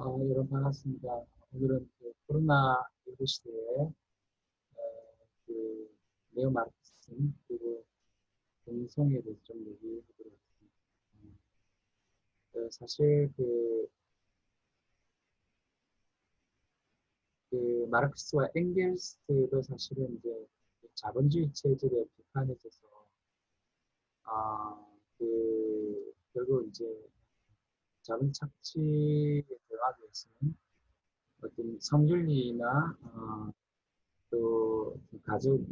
어, 여러분 반갑습니다. 오늘은 그 코로나 19 시대에 어, 그 네오 마르크스즘 그리고 동성애에 대해서 좀 얘기해보도록 하겠습니다. 음, 어, 사실 그, 그 마르크스와 엥겔스도 사실은 이제 자본주의 체제에 비판해져서 아, 그 결국 이제 자본 착취에 들어가기 위해서는 어떤 성윤리나 어, 또 가족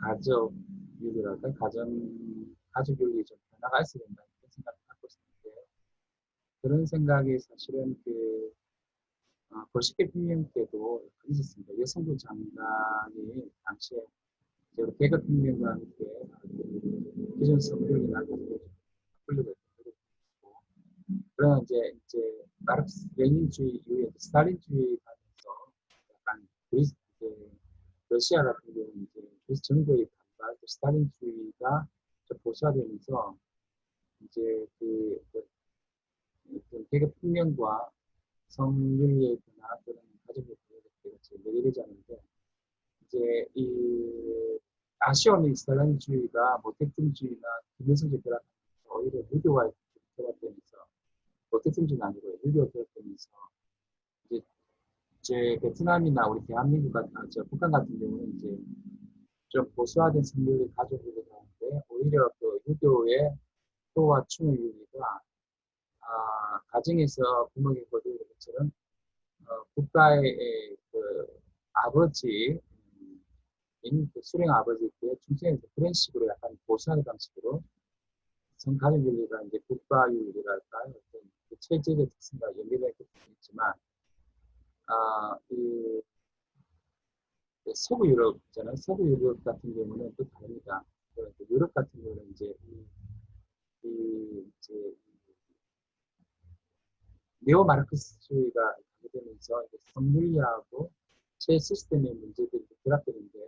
가족윤리랄까? 가정 가족윤리 좀 변화가 있어야 된다. 이런 생각을 갖고 있었는데 그런 생각이 사실은 그 어, 볼시계 평행 때도 있었습니다. 여성부 장관이 당시에 계급 평행과 함께 기존 성윤리나 가족을 바꾸려고 그러나 이제 이제 마르크스 레닌주의 이후에 스탈린주의 가면서 약간 그리스 이제 러시아 같은 경우는 이제 그리스 정부의 반발, 또 스탈린주의가 좀 보수화되면서 이제 그, 그 계급 풍년과 성윤리의 변화 또는 가정의 변화가 지금 내리지 않는데 이제 이 아시아의 스탈린주의가 모택등주의나 김일성주의 결합하면서 오히려 무교와 결합되면서 어떻든지 아니고요. 유교 교육하면서 이제 이제 베트남이나 우리 대한민국 같은 저 북한 같은 경우는 이제 좀 보수화된 성교를 가지고 있는데 오히려 그 유교의 효와 충의 윤리가 아, 가정에서 부모에게 거두는 것처럼 어, 국가의 그 아버지 인, 그 수령 아버지께 중생에서 그런 식으로 약간 보수하는 방식으로 성가족 윤리가 이제 국가 윤리랄까 어떤 그 체질의 특성과 연계가 있지만 아, 이 서부 유럽 있잖아요. 서부 유럽 같은 경우는 또 다릅니다. 그 유럽 같은 경우는 이제 이, 이 이제 네오 마르크스주의가 가게 되면서 성윤리하고 제 시스템의 문제들이 결합되는데,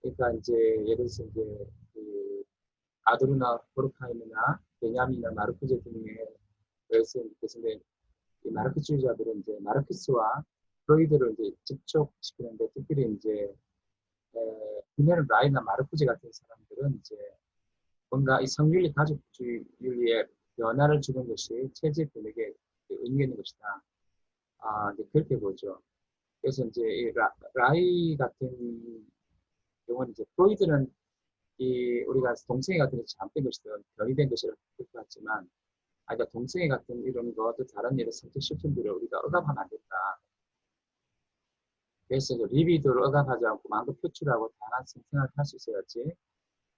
그러니까 이제 예를 들어서 이제 그 아드루나 포르카임이나 베냐민이나 마르크제 등의 그래서 이 마르크스주의자들은 이제 마르크스와 프로이드를 이제 접촉시키는데 특별히 이제 비네르 라이나 마르크제 같은 사람들은 이제 뭔가 이 성윤리 가족주의 윤리에 변화를 주는 것이 체제 변혁에 의미가 있는 것이다. 아, 이제 그렇게 보죠. 그래서 이제 이 라, 이 같은 경우는 이제 프로이드는 이 우리가 동생이 같은 것이 잘못된 것이든 변이된 것이라고 봤지만 아, 그러니까 동생애 같은 이런 거, 또 다른 성적 실천들을 우리가 억압하면 안 된다. 그래서 리비드를 억압하지 않고 마음껏 표출하고 다양한 생활을 할 수 있어야지.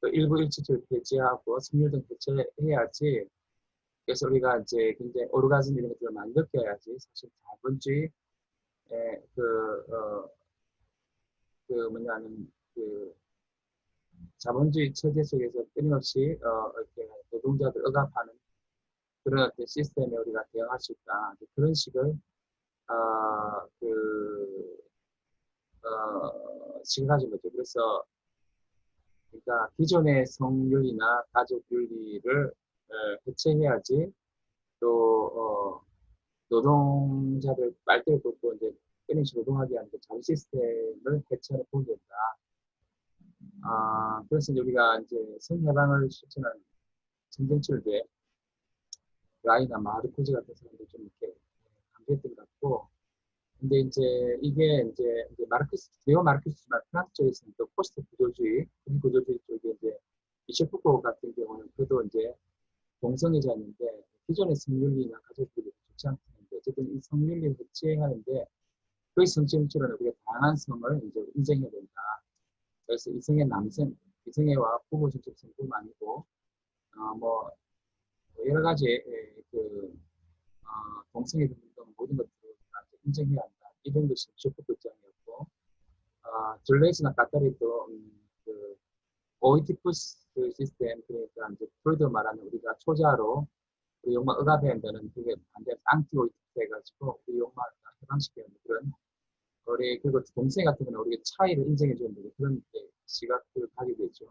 또 일부 일치를 폐지하고 승률 등 대체해야지. 그래서 우리가 이제 굉장히 오르가즘 이런 것들을 많이 느껴야지. 사실 자본주의, 그, 어, 그 뭐냐면, 그, 자본주의 체제 속에서 끊임없이, 어, 이렇게 노동자들 억압하는 그런 어떤 시스템에 우리가 대응할 수 있다. 그런 식을 어, 그 어, 가진 거죠. 그래서 그러니까 기존의 성윤리나 가족 윤리를 어, 해체해야지 또 어, 노동자들 빨대를 걷고 이제 끊임없이 노동하게 하는 그자 시스템을 해체하는 부분이 된다. 아, 그래서 우리가 이제 성해방을 실천하는 전쟁철대 라이나 마르코즈 같은 사람들이 좀 이렇게 강조했던 것 같고 근데 이제 이게 이제, 이제 마르크스 네오 마르크스지만 프랑스 쪽에서는 또 포스트 구조주의 구조주의 쪽에 이제 이셰프코 같은 경우는 그도 이제 동성애자인데 기존의 성윤리나 가족들이 좋지 않는데 어쨌든 이 성윤리를 해체하는데 그 성체물처럼 우리가 다양한 성을 이제 인정해야 된다. 그래서 이성의 남성, 이성애와 부부 정책 성뿐만 아니고 어, 뭐 여러 가지 그 어, 동성애 등 모든 것들을 인정해야 한다. 이런 것이 쇼프트 입장이었고 어, 줄레이스나 까타리도 음, 그 오이티푸스 시스템 그러니까 이제 프로이드 말하는 우리가 초자로 우리 욕망 억압해야 한다는 그게 반대 안티 오이티푸스 해가지고 우리 욕망을 해방시켜야 하는 그런 우리 그리고 동생 같은 경우는 우리가 차이를 인정해 주는 그런 시각을 가게 되죠.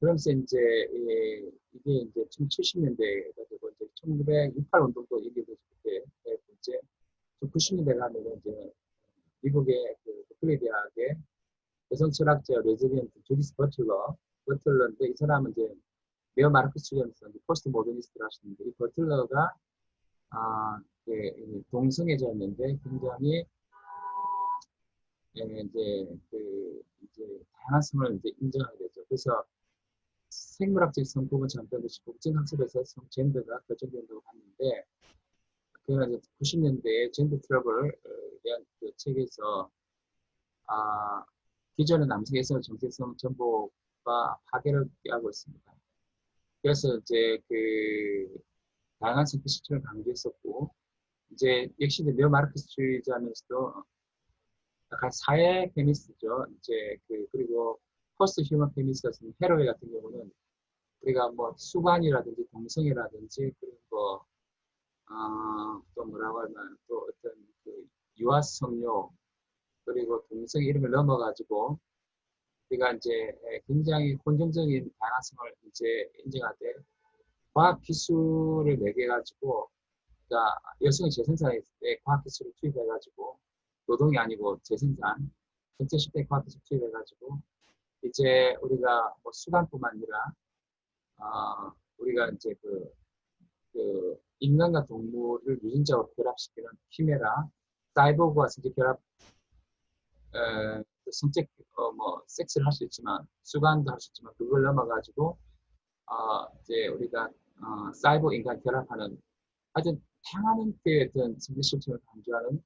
그러면서 이제 예, 이게 이제 1970년대가 되고 이제 1968 운동도 이게 그때 이제 90년대 가면 이제 미국의 그 버클리 대학의 여성 철학자 레즈비언트 주디스 버틀러 버틀러인데 이 사람은 이제 네오 마르크스주의에서 포스트 모더니스트를 하시는데 이 버틀러가 아, 그, 동성애자였는데 굉장히 예, 이제 그 이제 다양성을 이제 인정하게 되죠. 그래서 생물학적 성품은 잠깐 듯이 국정학습에서 성 젠더가 결정된다고 봤는데 이제 90년대에 젠더 트러블에 대한 그 책에서 아 기존의 남성에서 정체성 정보가 파괴를 하고 있습니다. 그래서 이제 그 다양한 성격 실천을 강조했었고 이제 역시 이제 네오 마르크스주의자면서도 약간 사회 페미니스트죠. 이제 그 그리고 포스트 휴먼 페미니스트 같은 헤로웨 같은 경우는 우리가 뭐 수관이라든지 동성애라든지 그리고 어, 또 뭐라고 하면 또 어떤 그 유아성욕 그리고 동성애 이런 걸 넘어가지고 우리가 이제 굉장히 혼종적인 다양성을 이제 인정하되 과학 기술을 매개 가지고 그러니까 여성이 재생산에 과학 기술을 투입해 가지고 노동이 아니고 재생산 전체 시대 과학 기술 투입해 가지고 이제 우리가 뭐 수단뿐만 아니라 어, 우리가 이제 그, 그 인간과 동물을 유전적으로 결합시키는 키메라, 사이보그와 성적 결합, 에, 그 성적 어, 뭐 섹스를 할 수 있지만 수관도 할 수 있지만 그걸 넘어가지고 어, 이제 우리가 어, 사이버 인간 결합하는 아주 다양한 형태의 어떤 성적 실천을 강조하는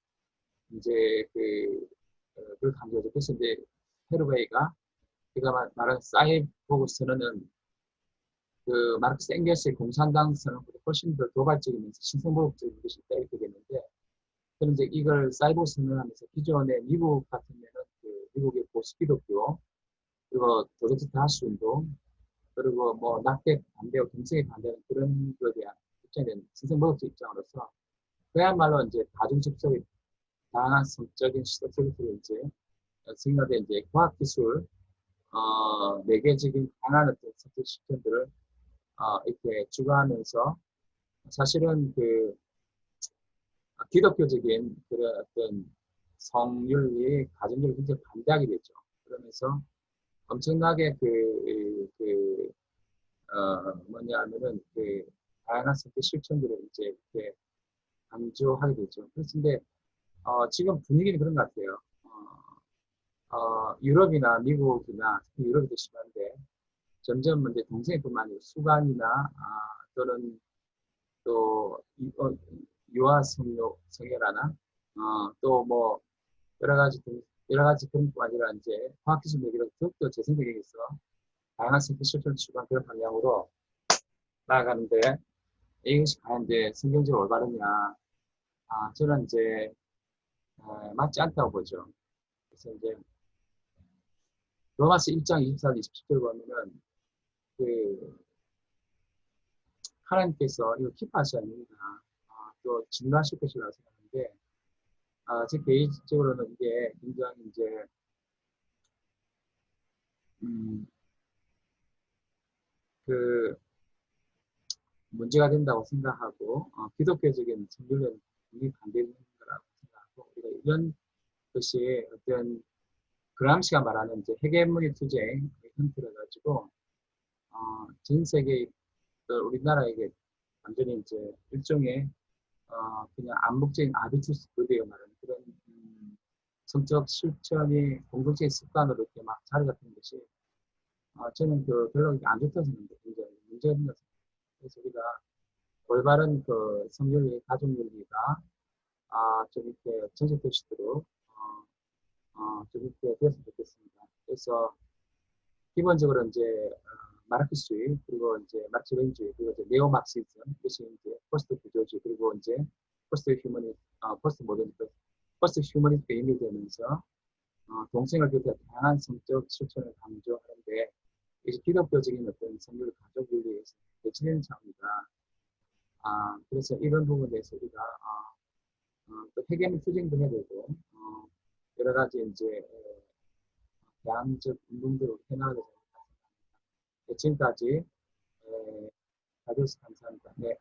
이제 그 어, 그걸 강조하죠. 그래서 이제 헤르웨이가 제가 말한 선언은 그 마르크스 앵겔스의 공산당 선언보다 훨씬 더 도발적이면서 신생보복적인 것이 있다 이렇게 됐는데 그런 이제 이걸 사이버 선언하면서 기존의 미국 같으면은 그 미국의 보수 기독교 그리고 도덕적 다수 운동 그리고 뭐 낙태 반대와 동성애 반대하는 그런 것에 대한 입장에 대한 신생보복적 입장으로서 그야말로 이제 다중적인 다양한 성적인 시도들을 이제 승인하되 이제 과학기술 어, 매개적인 강한 어떤 선택 시스템들을 어, 이렇게 추가하면서 사실은 그 기독교적인 그런 어떤 성윤리, 가정률을 굉장히 반대하게 되죠. 그러면서 엄청나게 그, 그, 어, 뭐냐 하면은 그 다양한 선택 실천들을 이제 이렇게 강조하게 되죠. 그렇습데 어, 지금 분위기는 그런 것 같아요. 어, 어, 유럽이나 미국이나 특히 유럽이 더 심한데 점점 이제 동생뿐만 아니라 수간이나 아, 또는 또 어, 유아 성욕 성혈하나? 어, 또뭐 여러 가지 여러 가지 그런 뿐 아니라 이제 과학기술 매개로 더욱더 있어. 다양한 생태 실천을 추구한 그런 방향으로 나아가는데 이것이 과연 이제 성경적으로 올바르냐? 아 저는 이제 에, 맞지 않다고 보죠. 그래서 이제 로마스 1장 24, 27절 보면은 그 하나님께서 이거 기뻐하셔야 됩니다. 아, 또 진노하실 것이라고 생각하는데 아, 제 개인적으로는 이게 굉장히 이제 음, 그 문제가 된다고 생각하고 어, 기독교적인 정결은 굉장히 반대되는 거라고 생각하고 우리가 이런 것이 어떤 그람시가 말하는 이제 해계문의 투쟁 형태를 가지고 어, 전 세계 우리나라에게 완전히 이제 일종의 어, 그냥 암묵적인 아비투스 그대에 말하는 그런 음, 성적 실천이 공동체의 습관으로 이렇게 막 자리 잡히는 것이 어, 저는 그 별로 안 좋다고 생각합니다. 굉장히 있는 것. 그래서 우리가 올바른 그 성윤리, 가족윤리가 아, 좀 이렇게 정책될 수 있도록 어, 어, 좀 이렇게 되었으면 좋겠습니다. 그래서 기본적으로 이제 어, 마르크스주의 그리고 이제 마르크스주의 그리고 이제 네오 마르크시즘 이것이 이제 포스트 구조주의 그리고 이제 포스트 휴머니 어, 포스트 모더니즘 포스트 휴머니스트가 인류되면서 어, 동생을 비롯해 다양한 성적 실천을 강조하는데 이제 기독교적인 어떤 성교를 가족 윤리에서 대치되는 차원이다. 아, 그래서 이런 부분에 대해서 우리가 어, 어, 또 해결 투쟁도 해야 되고 어, 여러 가지 이제 양적 운동들을 해나가게 됩니다. 지금까지 봐주셔서 감사합니다. 네.